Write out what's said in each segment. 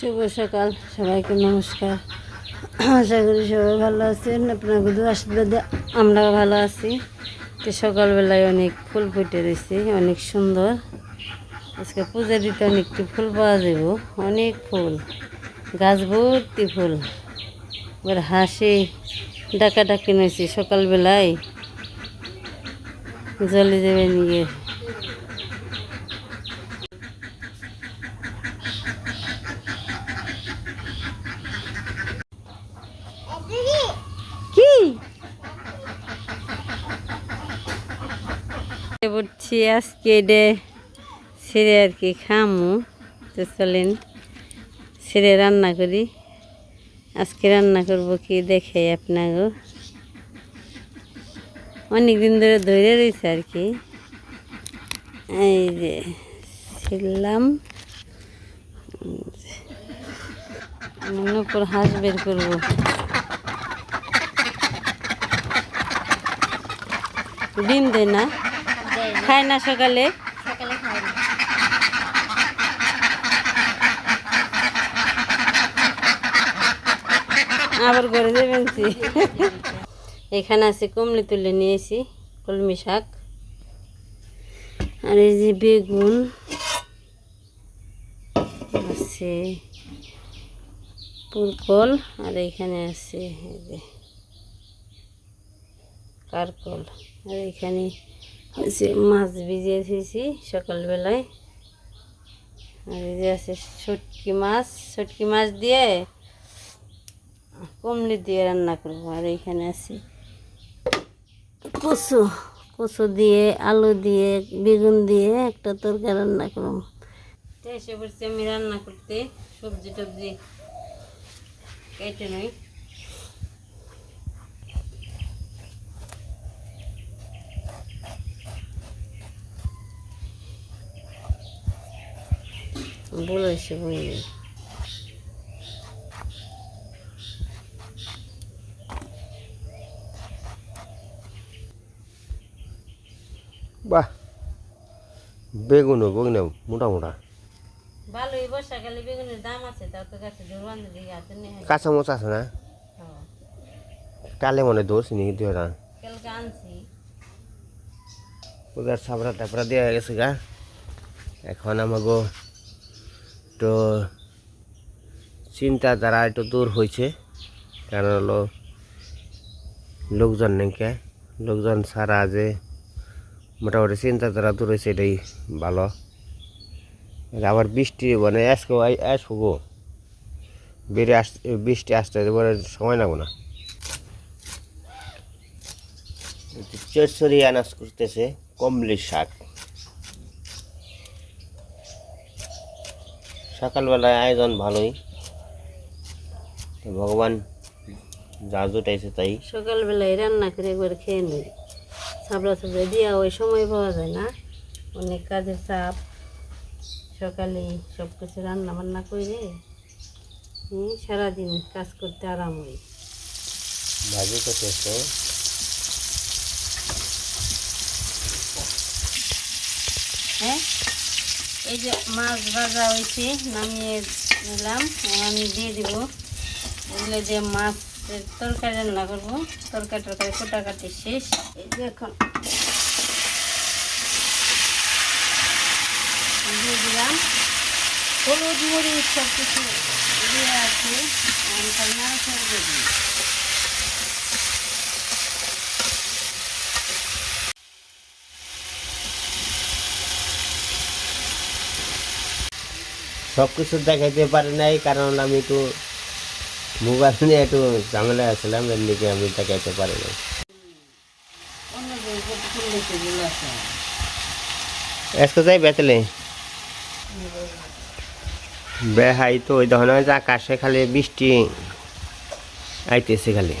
শুভ সকাল। সবাইকে নমস্কার। আশা করি সবাই ভালো আছেন। আপনাদের আশীর্বাদে আমরাও ভালো আছি। তো সকালবেলায় অনেক ফুল ফুটে রয়েছে, অনেক সুন্দর। আজকে পূজা দিতে অনেকটি ফুল পাওয়া যাব। অনেক ফুল। গাছ ভর্তি ফুল। এবার হাসি ডাকা ডাকি নিয়েছি সকালবেলায়। জলে যাবে নিয়ে কি বলছি, আজকে ডে ছেড়ে আর কি খামু। তো চলেন, ছেড়ে রান্না করি। আজকে রান্না করব কি দেখে আপনাকে অনেক দিন ধরে ধরে রয়েছে আর কি। এই যে ছিলাম। মনে হাঁস বের করব। ডিম দেয় না। খায় না সকালে? সকালে খাই না। আবার ঘরে যাবেন এখানে আছে কমলি তুলে নিয়েছি কলমি শাক। আর এই যে বেগুন আছে পুরকল আর এখানে আছে কারকল। আর এখানে মাছ ভিজিয়ে দিয়েছি সকালবেলায়। আর এই যে আছে শুটকি মাছ শুটকি মাছ দিয়ে কমলি দিয়ে রান্না করব। আর এইখানে আছে কচু কচু দিয়ে, আলু দিয়ে, বেগুন দিয়ে একটা তরকারি রান্না করব। এসে পড়ছি আমি রান্না করতে। সবজি টবজি কেটে নই। বলেছে বই বাহ বেগুন বেগুন মোটা মোটা। ভালোই বর্ষাকালে বেগুনের দাম আছে তাও তো গাছে জোরবান দিকে আছে নেই। কাঁচা মোচ আছে না? কালে মনে দোষ নি দুই কালকে আনছি। ওদের সাবরা টাপড়া দেওয়া গেছে গা। এখন আমাকে তো চিন্তা দ্বারা একটু দূর হয়েছে। কারণ হলো লোকজন নাকি লোকজন সারা যে মোটামুটি চিন্তা দ্বারা দূর হয়েছে এটাই ভালো। আবার বৃষ্টি মানে আসব আসব বেড়ে আস, বৃষ্টি আসতে এবারে সময় লাগবো না। চরচরি আনাজ করতেছে, কমলি শাক। সকালবেলায় আয়োজন ভালোই। ভগবান যা জুটাইছে তাই। সকালবেলায় রান্না করে একবার খেয়ে নিই। সাবড়া সাবড়া দিয়া ওই সময় পাওয়া যায় না। অনেক কাজের চাপ। সকালে সব কিছু রান্না বান্না করে সারাদিন কাজ করতে আরাম হয়। ভাজি করতেছে হ্যাঁ এই যে মাছ ভাজা হয়েছে, নামিয়ে নিলাম। আমি দিয়ে দিব। এগুলো দিয়ে মাছের তরকারি রান্না করব, তরকারি টরকারি কোটাকাটি শেষ। এই যে এখন দিয়ে দিলাম। হলুদ, মরিচ সব কিছু দিয়ে আছে আমি তাই দিয়ে দিই। সব কিছু দেখাইতে পারি নাই, কারণ আমি একটু মোবাইল নিয়ে একটু ঝামেলা আসলাম এর দিকে আমি দেখাইতে পারি নাই। যাই বেতলে বেহাই তো ওই ধরনের আকাশে খালি বৃষ্টি আইতেছে খালি।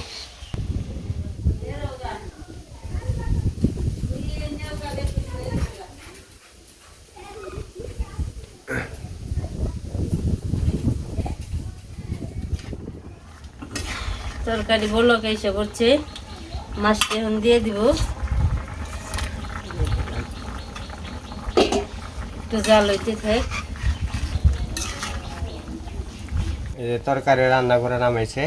তরকারি বলক এসে করছে? মাছটি এখন দিয়ে দিব। একটু জাল হইতে থাক। এই যে তরকারি রান্না করে নামাইছে।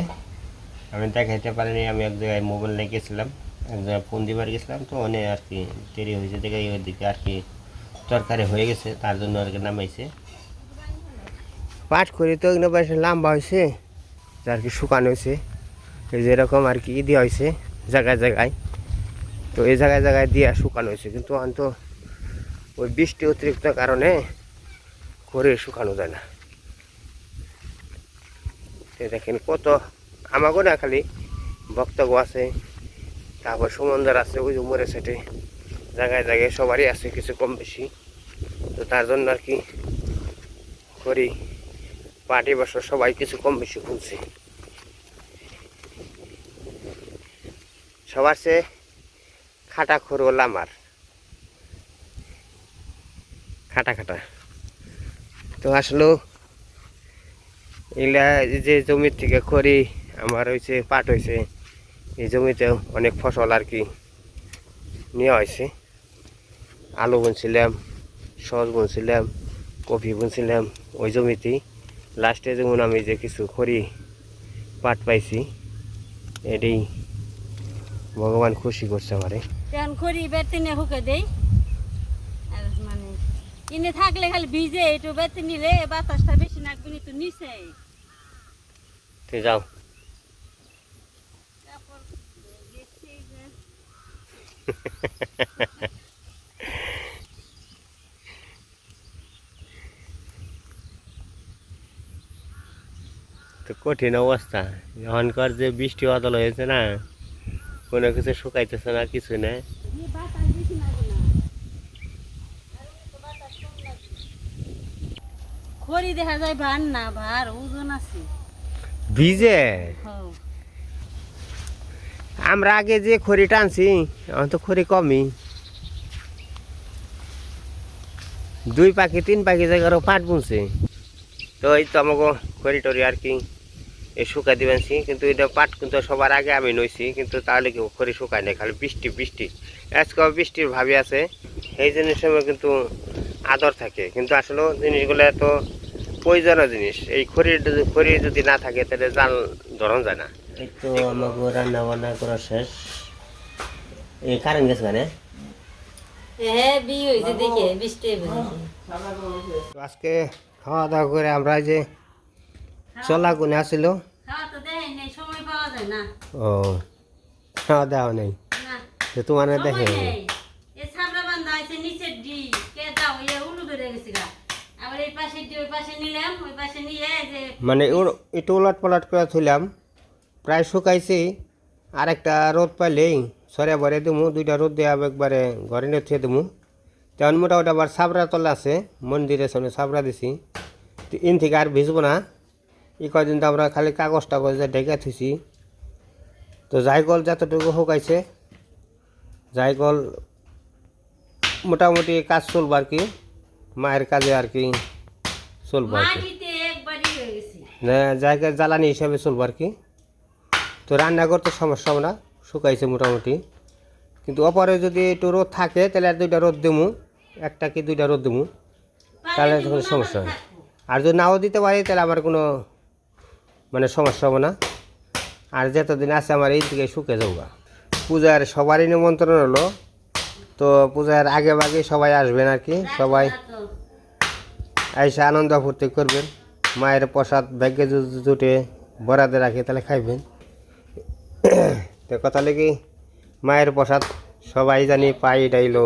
আমি দেখাইতে পারিনি আমি এক জায়গায় মোবাইল নিয়ে গেছিলাম এক জায়গায় ফোন দিবার গেছিলাম তো অনেক আর কি দেরি হয়েছে দেখে ওইদিকে আর কি তরকারি হয়ে গেছে তার জন্য আর কি নামাইছে। পাট করে তো এগুলো বেশ লম্বা হয়েছে আর কি শুকানো হয়েছে এই যে আর কি দেওয়া হয়েছে জায়গায় জায়গায়। তো এই জায়গায় জায়গায় দিয়ে শুকানো হয়েছে কিন্তু অন্ত ওই বৃষ্টি অতিরিক্ত কারণে করে শুকানো যায় না। দেখেন কত, আমাগো না খালি বক্তব্য আছে, তারপর সমন্দর আছে, ওই উমরের সেটে জায়গায় জায়গায় সবারই আছে কিছু কম বেশি। তো তার জন্য আর কি করি, পার্টি বছর সবাই কিছু কম বেশি খুলছে। সবার সে খাটা খোর হল আমার। খাটা খাটা। তো আসলে এগুলা যে জমির থেকে খড়ি আমার হয়েছে পাট হয়েছে এই জমিতে অনেক ফসল আর কি নেওয়া হয়েছে আলু বুনছিলাম, সস বুনছিলাম কফি বুনছিলাম, ওই জমিতেই লাস্টে যেমন আমি যে কিছু খড়ি, পাট পাইছি এটাই ভগবান খুশি করছে আমারে। তেন করি বেতনে হুকে দেই। আর মানে কিনে থাকলে খালি ভিজে একটু বেতে নিলে বাতাসটা বেশি নাকবে তো নিচে তুই যাও। তো কঠিন অবস্থা। এখনকার যে বৃষ্টি বাদল হয়েছে না। কোনো কিছু শুকাইতেছে না কিছু না। খড়ি দেখা যায় ভার না ভার ওজন আছে। ভিজে? হ্যাঁ। আমরা আগে যে খড়ি টানছি এখন তো খড়ি কমই। দুই পাখি তিন পাখি জায়গারও পাট বুনছে। তো এই তো আমাকে খড়ি টড়ি আর কি। এই শুকাই দিবেনছি কিন্তু এটা পাট কিন্তু সবার আগে আমি নইছি কিন্তু তাহলে কি খড়ি শুকায় নাই খালি বৃষ্টি বৃষ্টি। আজকে বৃষ্টির ভাবি আছে এই জিনিসের সময় কিন্তু আদর থাকে কিন্তু আসলে জিনিসগুলো এত প্রয়োজনীয় জিনিস এই খড়ি খড়ি যদি না থাকে তাহলে জাল ধরন যায় না। এই তো আমাকে রান্না বান্না করা শেষ। এই কারেন্ট গেছে মানে? হ্যাঁ বি হয়েছে দেখে বৃষ্টি বুঝেছি আজকে খাওয়া দাওয়া করে আমরা এই যে চলা কোনে আসিল ও খাওয়া দাওয়া নেই। তো তোমার দেখে মানে ওর একটু উলট পালট করে থইলাম। প্রায় শুকাইছি। আর একটা রোদ পাইলেই সরে ভরে দিমু দুইটা রোদ দিয়ে একবারে ঘরে নিয়ে থুয়ে দিমু। তেমন মোটামুটি আবার সাবরা তলা আছে মন্দিরের সামনে সাবরা দিছি। ইন থেকে আর ভিজবো না। এই কদিন তো আমরা খালি কাগজ টাগজ ঢেকে থুইছি। তো জায়গল যতটুকু শুকাইছে জায়গল মোটামুটি কাজ চলবো আর কি মায়ের কাজে আর কি চলবো আর কি। হয়ে না জায়গা জ্বালানি হিসাবে চলবো আর কি। তো রান্না করতে সমস্যা না শুকাইছে মোটামুটি। কিন্তু অপরে যদি একটু রোদ থাকে তাহলে আর দুইটা রোদ দেবো একটা কি দুইটা রোদ দেবো তাহলে সমস্যা হয় আর যদি নাও দিতে পারি তাহলে আমার কোনো মানে সমস্যা হবে না। আর যতদিন আছে আমার এই দিকে শুকে গা। পূজার সবারই নিমন্ত্রণ হলো। তো পূজার আগে ভাগে সবাই আসবেন আর কি, সবাই এসে আনন্দ ফুর্তি করবেন। মায়ের প্রসাদ যদি জুটে বরাদে রাখে, তাহলে খাইবেন। তো কথা লেগে মায়ের প্রসাদ সবাই জানি পাই ডাইলো